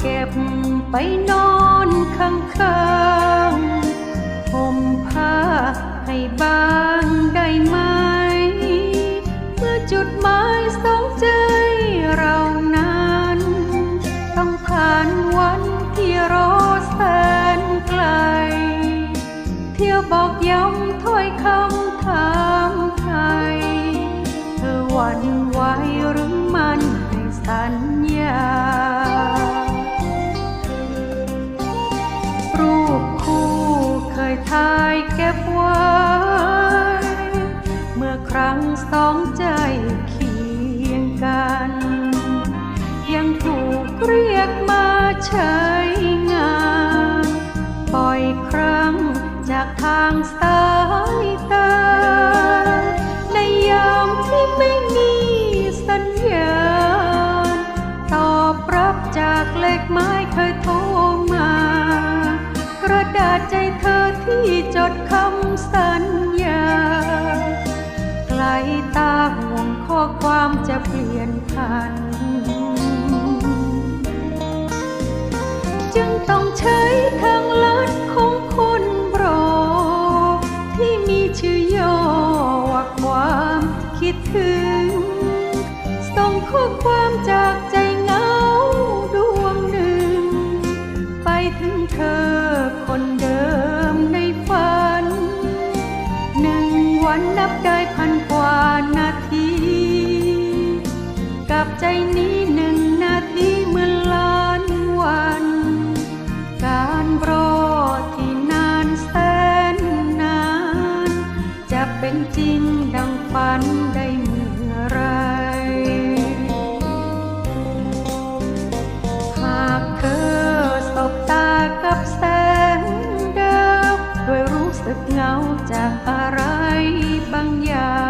เก็บไปนอนข้างๆห่มผ้าให้บ้างได้ไหม เมื่อจุดหมายสองใจเรานั้น ต้องผ่านวันที่รอแสนไกล เที่ยวบอกย้ำถ้อยคำถามไทยเธอหวั่นไหวหรือมันในสัญญาายเก็บไว้ เมื่อครั้งสองใจเคียงกัน ยังถูกเรียกมาใช้งาน ปล่อยครั้งจากทางสายตา ในยามที่ไม่มีสัญญาณ ตอบรับจากเลขไม้เคยโทรมา กระดาษใจเธอ ที่จดคำสัญญา ไกลตาห่วงข้อความจะเปลี่ยนพัน จึงต้องใช้ทางลัดของคนโรดที่มีชื่อย่อว่าความคิดถึง ส่งข้อความจากานาที กับใจนี้หนึ่งนาทีเหมือนล้านวัน การรอที่นานแสนนาน จะเป็นจริงดังฝันได้เมื่อไร หากเธอสบตากับแสงดาวด้วยรู้สึกเหงาจากอะไรบางอย่าง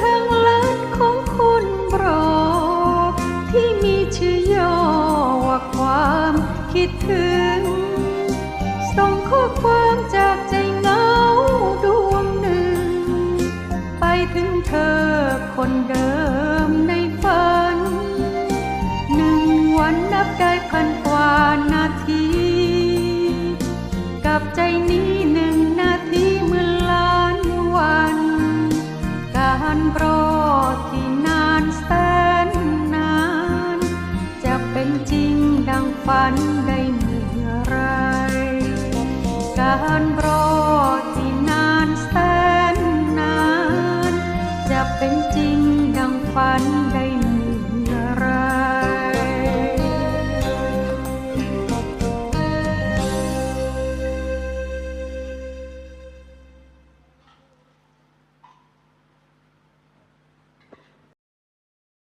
ทางลัดของคนโปรดที่มีชื่อย่อว่าความคิดถึง ส่งข้อความจากใจเหงาดวงหนึ่ง ไปถึงเธอคนเดิมในฝัน หนึ่งวันนับได้พันกว่านาที กับใจนี้หนึ่ง ฝันได้เมื่อไร การรอที่นานแสนนาน จะเป็นจริงดังฝันได้